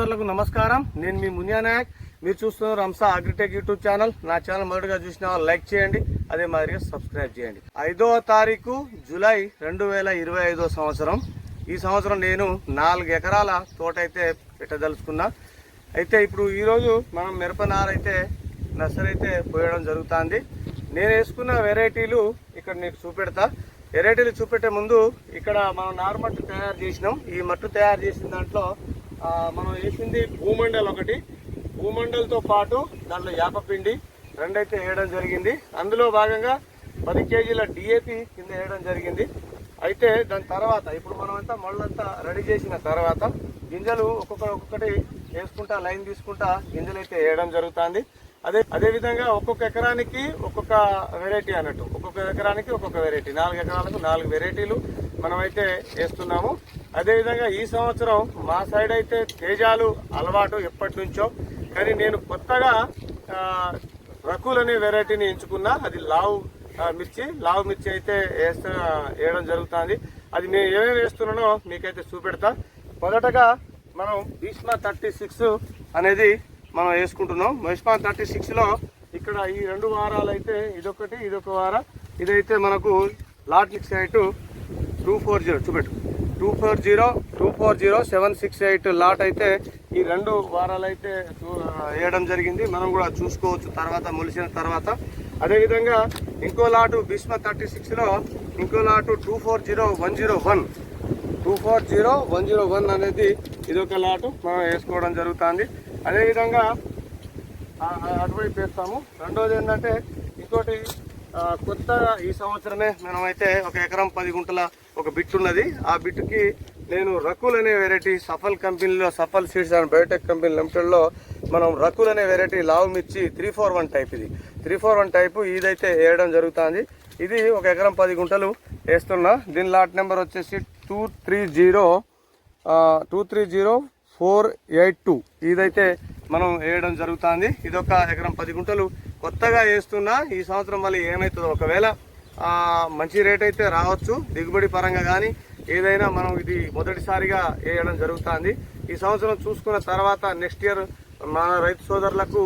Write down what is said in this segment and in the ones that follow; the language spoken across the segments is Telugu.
సోదరులకు నమస్కారం. నేను మీ మునియానాయక్ మీరు చూస్తున్నారు రంసా అగ్రిటెక్ యూట్యూబ్ ఛానల్. నా ఛానల్ మొదటిగా చూసిన వాళ్ళు లైక్ చేయండి అదే మాదిరిగా సబ్స్క్రైబ్ చేయండి. ఐదవ తారీఖు జూలై రెండు వేల ఇరవై ఐదో సంవత్సరం. ఈ సంవత్సరం నేను నాలుగు ఎకరాల తోట అయితే పెట్టదలుచుకున్నా. అయితే ఇప్పుడు ఈరోజు మనం మిరప నారైతే నర్సరీ అయితే పోయడం జరుగుతుంది. నేను వేసుకున్న వెరైటీలు ఇక్కడ నీకు చూపెడతా. వెరైటీలు చూపెట్టే ముందు ఇక్కడ మనం నార్మట్టు తయారు చేసినాం. ఈ మట్టు తయారు చేసిన దాంట్లో మనం వేసింది భూమండల్ ఒకటి. భూమండల్తో పాటు దాంట్లో యాపపిండి రెండైతే వేయడం జరిగింది. అందులో భాగంగా పది కేజీల డిఏపి కింద వేయడం జరిగింది. అయితే దాని తర్వాత ఇప్పుడు మనమంతా మళ్ళంతా రెడీ చేసిన తర్వాత గింజలు ఒక్కొక్క ఒక్కొక్కటి వేసుకుంటా లైన్ తీసుకుంటా గింజలు అయితే వేయడం జరుగుతుంది. అదే అదే విధంగా ఒక్కొక్క ఎకరానికి ఒక్కొక్క వెరైటీ అన్నట్టు. ఒక్కొక్క ఎకరానికి ఒక్కొక్క వెరైటీ. నాలుగు ఎకరాలకు నాలుగు వెరైటీలు మనమైతే వేస్తున్నాము. అదేవిధంగా ఈ సంవత్సరం మా సైడ్ అయితే తేజాలు అలవాటు ఎప్పటి నుంచో కానీ నేను కొత్తగా రకుల్ అనే వెరైటీని ఎంచుకున్నా. అది లావు మిర్చి లావు మిర్చి అయితే వేస్తా వేయడం జరుగుతుంది. అది నేను ఏమేమి వేస్తున్నానో మీకైతే చూపెడతా. మొదటగా మనం భీష్మ థర్టీ సిక్స్ అనేది మనం వేసుకుంటున్నాం. భీష్మ థర్టీ సిక్స్లో ఇక్కడ ఈ రెండు వారాలు అయితే ఇదొకటి ఇదొక వారం. ఇదైతే మనకు లాట్ మిక్స్ అయితే టూ ఫోర్ జీరో చూపెట్టు. Two four zero two four zero seven six eight lot అయితే ఈ రెండు వారాలు అయితే వేయడం జరిగింది. మనం కూడా చూసుకోవచ్చు తర్వాత మొలిసిన తర్వాత. అదేవిధంగా ఇంకో లాటు భీష్మ థర్టీ సిక్స్లో ఇంకో lot two four zero one zero one. Two four zero one zero one అనేది ఇదొక లాటు మనం వేసుకోవడం జరుగుతుంది. అదేవిధంగా అటువైపు వేస్తాము. రెండోది ఏంటంటే ఇంకోటి కొత్తగా ఈ సంవత్సరమే మనమైతే ఒక ఎకరం పది గుంటల ఒక బిట్ ఉన్నది. ఆ బిట్కి నేను రకుల్ అనే వెరైటీ సఫల్ కంపెనీలో Safal seeds and biotech company లిమిటెడ్లో మనం రకుల్ అనే వెరైటీ లావు మిర్చి త్రీ ఫోర్ వన్ టైప్ ఇది. త్రీ ఫోర్ వన్ టైపు ఇదైతే వేయడం జరుగుతుంది. ఇది ఒక ఎకరం పది గుంటలు వేస్తున్నా. దీని లాట్ నెంబర్ వచ్చేసి two three zero two three zero four eight two. ఇదైతే మనం వేయడం జరుగుతుంది. ఇదొక ఎకరం పది గుంటలు కొత్తగా వేస్తున్నా ఈ సంవత్సరం మళ్ళీ ఏమవుతుందో ఒకవేళ మంచి రేట్ అయితే రావచ్చు. దిగుబడి పరంగా కానీ ఏదైనా మనం ఇది మొదటిసారిగా వేయడం జరుగుతుంది. ఈ సంవత్సరం చూసుకున్న తర్వాత నెక్స్ట్ ఇయర్ మన రైతు సోదరులకు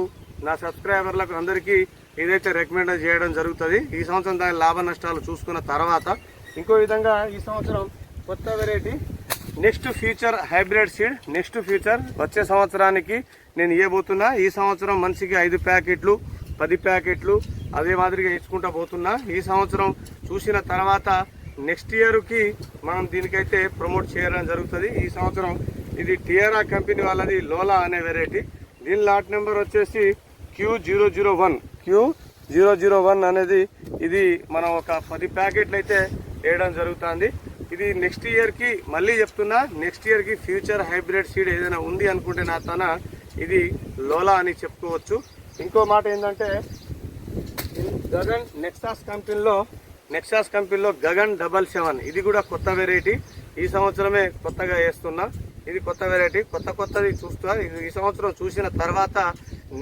నా సబ్స్క్రైబర్లకు అందరికీ ఇదైతే రికమెండ్ చేయడం జరుగుతుంది. ఈ సంవత్సరం దాని లాభ నష్టాలు చూసుకున్న తర్వాత ఇంకో విధంగా ఈ సంవత్సరం కొత్త variety next future hybrid seed next future వచ్చే సంవత్సరానికి నేను ఇవ్వబోతున్నా ఈ సంవత్సరం మనిషికి ఐదు ప్యాకెట్లు పది ప్యాకెట్లు అదే మాదిరిగా ఇచ్చుకుంటా పోతున్నా. ఈ సంవత్సరం చూసిన తర్వాత నెక్స్ట్ ఇయర్కి మనం దీనికైతే ప్రమోట్ చేయడం జరుగుతుంది. ఈ సంవత్సరం ఇది టియరా కంపెనీ వాళ్ళది లోలా అనే వెరైటీ దీని లాట్ నెంబర్ వచ్చేసి Q zero zero one Q zero zero one అనేది ఇది మనం ఒక పది ప్యాకెట్లు అయితే వేయడం జరుగుతుంది. ఇది నెక్స్ట్ ఇయర్కి మళ్ళీ చెప్తున్నా నెక్స్ట్ ఇయర్కి ఫ్యూచర్ హైబ్రిడ్ సీడ్ ఏదైనా ఉంది అనుకుంటే నా తన ఇది లోలా అని చెప్పుకోవచ్చు. ఇంకో మాట ఏంటంటే గగన్ నెక్సాస్ కంపెనీలో నెక్సాస్ కంపెనీలో గగన్ డబల్ సెవెన్ ఇది కూడా కొత్త వెరైటీ ఈ సంవత్సరమే కొత్తగా వేస్తున్నా. ఇది కొత్త వెరైటీ కొత్త కొత్తది చూస్తా ఈ సంవత్సరం చూసిన తర్వాత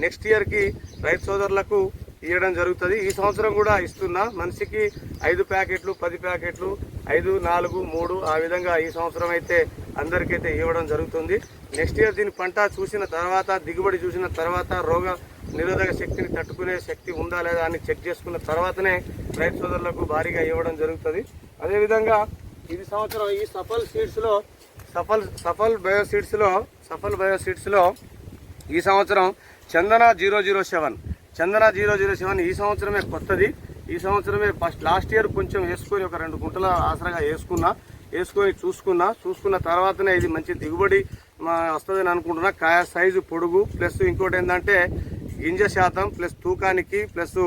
నెక్స్ట్ ఇయర్కి రైతు సోదరులకు ఇవ్వడం జరుగుతుంది. ఈ సంవత్సరం కూడా ఇస్తున్నా. మనిషికి ఐదు ప్యాకెట్లు పది ప్యాకెట్లు ఐదు నాలుగు మూడు ఆ విధంగా ఈ సంవత్సరం అయితే అందరికైతే ఇవ్వడం జరుగుతుంది. నెక్స్ట్ ఇయర్ దీని పంట చూసిన తర్వాత దిగుబడి చూసిన తర్వాత రోగ నిరోధక శక్తిని తట్టుకునే శక్తి ఉందా లేదా అని చెక్ చేసుకున్న తర్వాతనే రైతు సోదరులకు భారీగా ఇవ్వడం జరుగుతుంది. అదేవిధంగా ఇది సంవత్సరం ఈ సఫల్ సీడ్స్లో సఫల్ సఫల్ బయో సీడ్స్లో సఫల్ బయో సీడ్స్లో ఈ సంవత్సరం Chandana zero zero seven. Chandana zero zero seven ఈ సంవత్సరమే కొత్తది. ఈ సంవత్సరమే ఫస్ట్ లాస్ట్ ఇయర్ కొంచెం వేసుకొని ఒక రెండు గుంటల ఆసరాగా వేసుకున్నా వేసుకొని చూసుకున్నా చూసుకున్న తర్వాతనే ఇది మంచి దిగుబడి వస్తుందని అనుకుంటున్నా. కాయ సైజు పొడుగు ప్లస్ ఇంకోటి ఏంటంటే గింజ శాతం ప్లస్ తూకానికి ప్లస్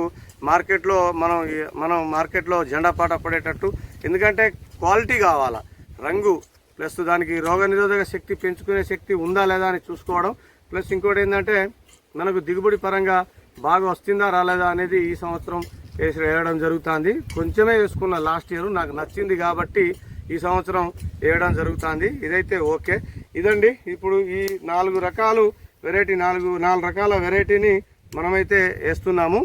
మార్కెట్లో మనం మనం మార్కెట్లో జెండా పాట పడేటట్టు. ఎందుకంటే క్వాలిటీ కావాలా. రంగు ప్లస్ దానికి రోగ నిరోధక శక్తి పెంచుకునే శక్తి ఉందా లేదా అని చూసుకోవడం. ప్లస్ ఇంకోటి ఏంటంటే మనకు దిగుబడి పరంగా బాగా వస్తుందా రాలేదా అనేది ఈ సంవత్సరం వేసి వేయడం జరుగుతుంది. కొంచెమే వేసుకున్న లాస్ట్ ఇయర్ నాకు నచ్చింది కాబట్టి ఈ సంవత్సరం వేయడం జరుగుతుంది. ఇదైతే ఓకే. ఇదండి ఇప్పుడు ఈ నాలుగు రకాలు వెరైటీ నాలుగు నాలుగు రకాల వెరైటీని మనమైతే వేస్తున్నాము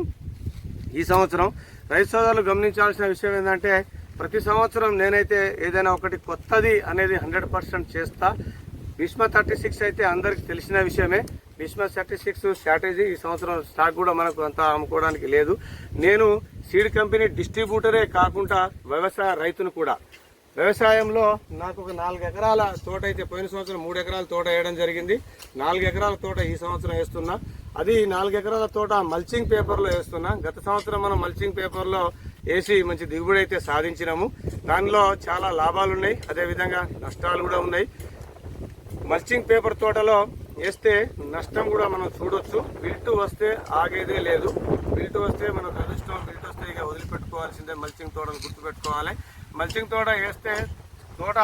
ఈ సంవత్సరం. రైతు సోదరులు గమనించాల్సిన విషయం ఏంటంటే ప్రతి సంవత్సరం నేనైతే ఏదైనా ఒకటి కొత్తది అనేది హండ్రెడ్ పర్సెంట్ చేస్తా. భీష్మ థర్టీ సిక్స్ అయితే అందరికి తెలిసిన విషయమే. భీష్మ థర్టీ సిక్స్ స్ట్రాటజీ ఈ సంవత్సరం స్టాక్ కూడా మనకు అంత అమ్ముకోవడానికి లేదు. నేను సీడ్ కంపెనీ డిస్ట్రిబ్యూటరే కాకుండా వ్యవసాయ రైతును కూడా. వ్యవసాయంలో నాకు ఒక నాలుగు ఎకరాల తోట అయితే పోయిన సంవత్సరం మూడు ఎకరాల తోట వేయడం జరిగింది. నాలుగు ఎకరాల తోట ఈ సంవత్సరం వేస్తున్నా. అది నాలుగు ఎకరాల తోట మల్చింగ్ పేపర్లో వేస్తున్నా. గత సంవత్సరం మనం మల్చింగ్ పేపర్లో వేసి మంచి దిగుబడి అయితే సాధించినాము. దానిలో చాలా లాభాలు ఉన్నాయి. అదేవిధంగా నష్టాలు కూడా ఉన్నాయి. మల్చింగ్ పేపర్ తోటలో వేస్తే నష్టం కూడా మనం చూడొచ్చు. బిల్టు వస్తే ఆగేదే లేదు. బిల్టు వస్తే మనకు అదృష్టం బిల్టు వస్తే ఇక వదిలిపెట్టుకోవాల్సిందే. మల్చింగ్ తోటలు గుర్తుపెట్టుకోవాలి. మల్చింగ్ తోట వేస్తే తోట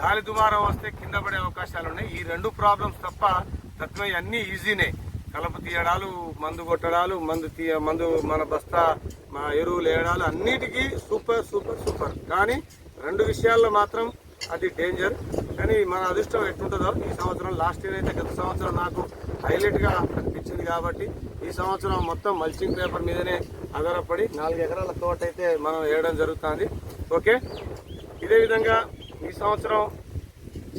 గాలి దుమారం వస్తే కింద పడే అవకాశాలు ఉన్నాయి. ఈ రెండు ప్రాబ్లమ్స్ తప్ప తత్వం అన్ని ఈజీనే కలప తీయడాలు మందు కొట్టడాలు మందు తీయ మందు మన బస్తా మా ఎరువులు వేయడాలు అన్నిటికీ సూపర్ సూపర్ సూపర్ కానీ రెండు విషయాల్లో మాత్రం అది డేంజర్ కానీ మన అదృష్టం ఎట్లుంటుందో ఈ సంవత్సరం లాస్ట్ ఇయర్ అయితే గత సంవత్సరం నాకు హైలైట్గా అనిపించింది కాబట్టి ఈ సంవత్సరం మొత్తం మల్చింగ్ పేపర్ మీదనే ఆధారపడి నాలుగు ఎకరాల తోట అయితే మనం వేయడం జరుగుతుంది. ఓకే? ఇదే విధంగా ఈ సంవత్సరం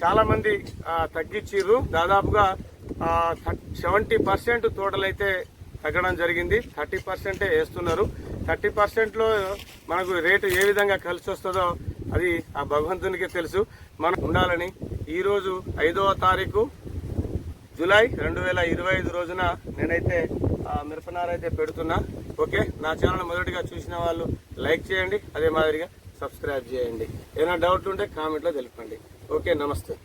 చాలామంది తగ్గించారు తగ్గించిర్రు. దాదాపుగా సెవెంటీ పర్సెంట్ తోటలైతే తగ్గడం జరిగింది. థర్టీ పర్సెంటే వేస్తున్నారు. థర్టీ పర్సెంట్లో మనకు రేటు ఏ విధంగా కలిసి వస్తుందో అది ఆ భగవంతునికే తెలుసు. మనం ఉండాలని ఈరోజు ఐదవ తారీఖు జూలై రెండు వేల ఇరవై ఐదు రోజున నేనైతే ఆ, మిరపనార అయితే పెడుతున్నా. ఓకే? నా ఛానల్ మొదటిగా చూసిన వాళ్ళు లైక్ చేయండి అదే మాదిరిగా సబ్స్క్రైబ్ చేయండి. ఏమైనా డౌట్ ఉంటే కామెంట్లో తెలుపండి. ఓకే? నమస్తే.